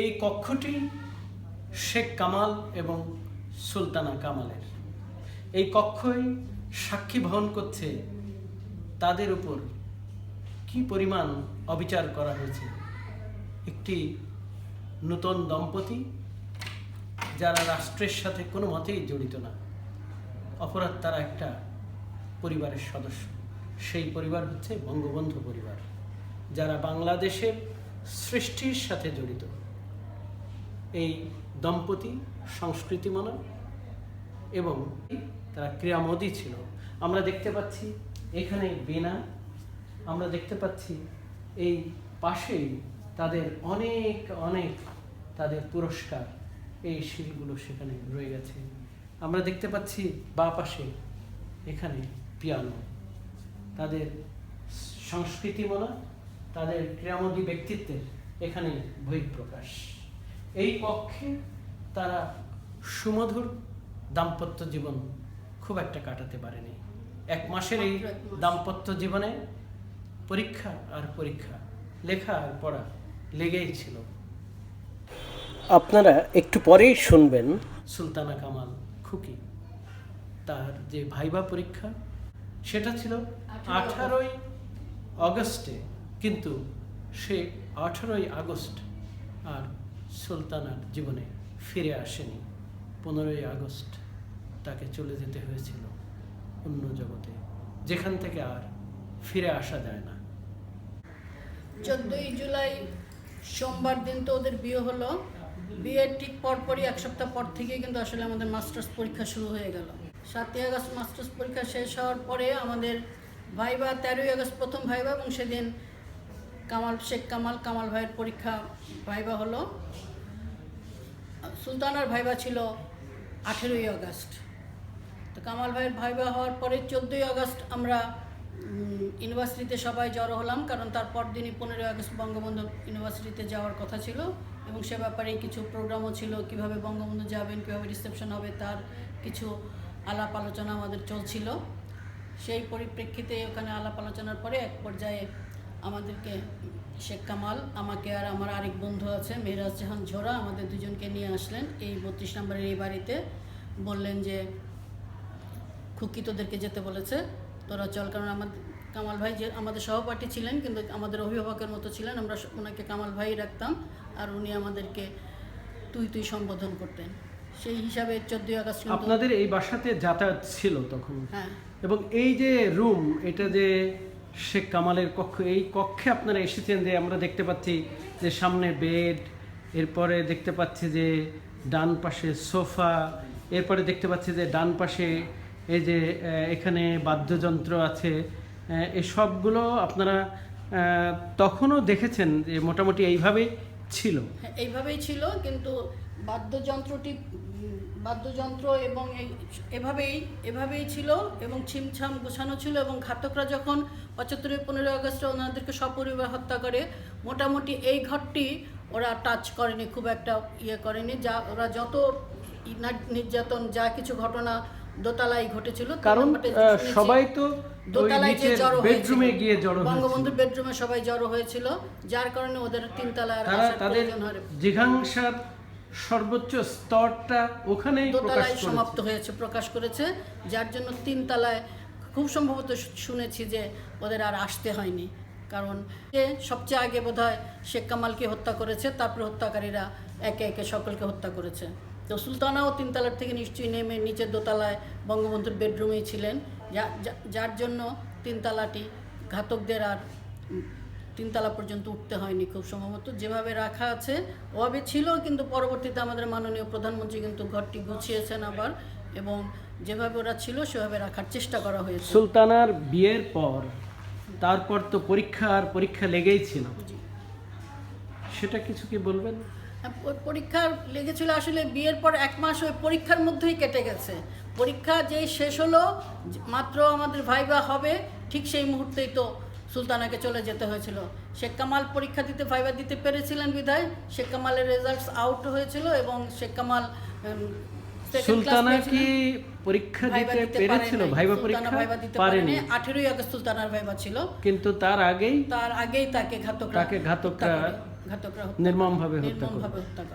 এই কক্ষটি শেখ কামাল এবং সুলতানা কামালের। এই কক্ষই সাক্ষী বহন করছে তাদের উপর কি পরিমাণ অবিচার করা হয়েছে। একটি নূতন দম্পতি যারা রাষ্ট্রের সাথে কোনো মতেই জড়িত না। অপরাধ তারা একটা পরিবারের সদস্য। সেই পরিবার হচ্ছে বঙ্গবন্ধু পরিবার, যারা বাংলাদেশের সৃষ্টির সাথে জড়িত। এই দম্পতি সংস্কৃতি সংস্কৃতিমনা এবং তারা ক্রিয়ামোদী ছিল। আমরা দেখতে পাচ্ছি এখানে বেনা, আমরা দেখতে পাচ্ছি এই পাশেই তাদের অনেক অনেক তাদের পুরস্কার এই শিলগুলো সেখানে রয়ে গেছে। আমরা দেখতে পাচ্ছি বা পাশে এখানে পিয়ানো। তাদের সংস্কৃতিমনা তাদের ক্রিয়ামোদী ব্যক্তিত্বের এখানে বহিঃপ্রকাশ। এই পক্ষে তারা সুমধুর দাম্পত্য জীবন খুব একটা কাটাতে পারেনি। এক মাসের এই। দাম্পত্য জীবনে পরীক্ষা আর পরীক্ষা লেখা আর পড়া লেগেই ছিল। আপনারা একটু পরেই শুনবেন। সুলতানা কামাল খুকি তার যে ভাইবা পরীক্ষা সেটা ছিল আঠারোই অগস্টে কিন্তু সে আঠারোই আগস্ট আর সুলতানার জীবনে ফিরে আসেনি। পনেরোই আগস্ট তাকে চলে যেতে হয়েছিল অন্য জগতে, যেখান থেকে আর ফিরে আসা যায় না। চোদ্দই জুলাই সোমবার দিন তো ওদের বিয়ে হলো। বিয়ের ঠিক পরপরই এক সপ্তাহ পর থেকে কিন্তু আসলে আমাদের মাস্টার্স পরীক্ষা শুরু হয়ে গেল। সাতই আগস্ট মাস্টার্স পরীক্ষা শেষ হওয়ার পরে আমাদের ভাইবা তেরোই আগস্ট প্রথম ভাইবা এবং সেদিন কামাল, শেখ কামাল কামাল ভাইয়ের পরীক্ষা ভাইবা হলো। সুলতানার ভাইবা ছিল আঠেরোই আগস্ট। তো কামাল ভাইয়ের ভাইবা হওয়ার পরে চোদ্দোই আগস্ট আমরা ইউনিভার্সিটিতে সবাই জড়ো হলাম, কারণ তার পরদিনই পনেরোই আগস্ট বঙ্গবন্ধু ইউনিভার্সিটিতে যাওয়ার কথা ছিল এবং সে ব্যাপারে কিছু প্রোগ্রামও ছিল, কীভাবে বঙ্গবন্ধু যাবেন, কীভাবে রিসেপশন হবে, তার কিছু আলাপ আলোচনা আমাদের চলছিল। সেই পরিপ্রেক্ষিতে ওখানে আলাপ আলোচনার পরে এক পর্যায়ে আমাদেরকে শেখ কামাল আমাকে আর আমার আরেক বন্ধু আছে মেহরাজ জাহান ঝোরা আমাদের দুজনকে নিয়ে আসলেন এই বত্রিশ নম্বরের এই বাড়িতে। বললেন যে খুকি তোদেরকে যেতে বলেছে। তোরা চল কারণ আমাদের কামাল ভাই যে আমাদের সহপাঠী ছিলেন কিন্তু আমাদের অভিভাবকের মতো ছিলেন আমরা ওনাকে কামাল ভাই রাখতাম আর উনি আমাদেরকে তুই তুই সম্বোধন করতেন। সেই হিসাবে চোদ্দই আগস্ট আপনাদের এই বাসাতে যাতায়াত ছিল তখন। হ্যাঁ। এবং এই যে রুম এটা যে শেখ কামালের কক্ষ এই কক্ষে আপনারা এসেছেন যে আমরা দেখতে পাচ্ছি যে সামনে বেড এরপরে দেখতে পাচ্ছি যে ডান পাশে সোফা এরপরে দেখতে পাচ্ছি যে ডান পাশে এই যে এখানে বাদ্যযন্ত্র আছে। এই সবগুলো আপনারা তখনও দেখেছেন যে মোটামুটি এইভাবেই ছিল। হ্যাঁ, এইভাবেই ছিল কিন্তু বাদ্যযন্ত্রটি বাদ্যযন্ত্র এবং এই এভাবেই এভাবেই ছিল এবং ছিমছাম গোছানো ছিল এবং ঘাতকরা যখন পঁচাত্তরের পনেরোই আগস্টে ওনাদেরকে সপরিবার হত্যা করে মোটামুটি এই ঘরটি ওরা টাচ করেনি খুব একটা ইয়ে করেনি। যা ওরা যত নির্যাতন যা কিছু ঘটনা দোতলায় ঘটেছিল কারণ। সবাই তো দোতলায় যে জড়ো বেডরুমে গিয়ে জড়ো বঙ্গবন্ধুর বেডরুমে সবাই জড়ো হয়েছিল যার কারণে ওদের তিনতলায় আর তাদের জিঘাংসার সর্বোচ্চ স্তরটা ওখানেই প্রকাশ দোতলায় সমাপ্ত হয়েছে প্রকাশ করেছে যার জন্য তিনতলায় খুব সম্ভবত শুনেছি যে ওদের আর আসতে হয়নি। কারণ যে সবচেয়ে আগে বোধহয় শেখ কামালকে হত্যা করেছে তারপরে হত্যাকারীরা একে একে সকলকে হত্যা করেছে। তো সুলতানাও তিনতলার থেকে নিশ্চয়ই নেমে নিচের দোতলায় বঙ্গবন্ধুর বেডরুমেই ছিলেন যার জন্য তিনতলাটি ঘাতকদের আর তিনতলা পর্যন্ত উঠতে হয়নি খুব সম্ভবত। যেভাবে রাখা আছে ওভাবে ছিল কিন্তু পরবর্তীতে আমাদের মাননীয় প্রধানমন্ত্রী কিন্তু ঘরটি গুছিয়েছেন আবার এবং যেভাবে ওরা ছিল সেভাবে রাখার চেষ্টা করা হয়েছে। সুলতানার বিয়ের পর তারপর তো পরীক্ষা আর পরীক্ষা লেগেই ছিল। সেটা কিছু কি বলবেন? হ্যাঁ, প- পরীক্ষা লেগেছিল আসলে বিয়ের পর এক মাস ওই পরীক্ষার মধ্যেই কেটে গেছে। পরীক্ষা যেই শেষ হলো মাত্র আমাদের ভাইবা হবে ঠিক সেই মুহূর্তেই তো সুলতানাকে চলে যেতে হয়েছিল। শেখ কামাল পরীক্ষা দিতে ভাইবা দিতে পেরেছিলেন বিধায় শেখ কামালের রেজাল্টস আউট হয়েছিল এবং শেখ কামাল সুলতানা কি পরীক্ষা দিতে পেরেছিল? ভাইবা পরীক্ষা পারেনি। আঠেরোই আগস্ট সুলতানার ভাইবা ছিল। কিন্তু তার আগেই তার আগেই তাকে ঘাতকরা তাকে ঘাতকরা ঘাতকরা নির্মমভাবে হত্যা করে।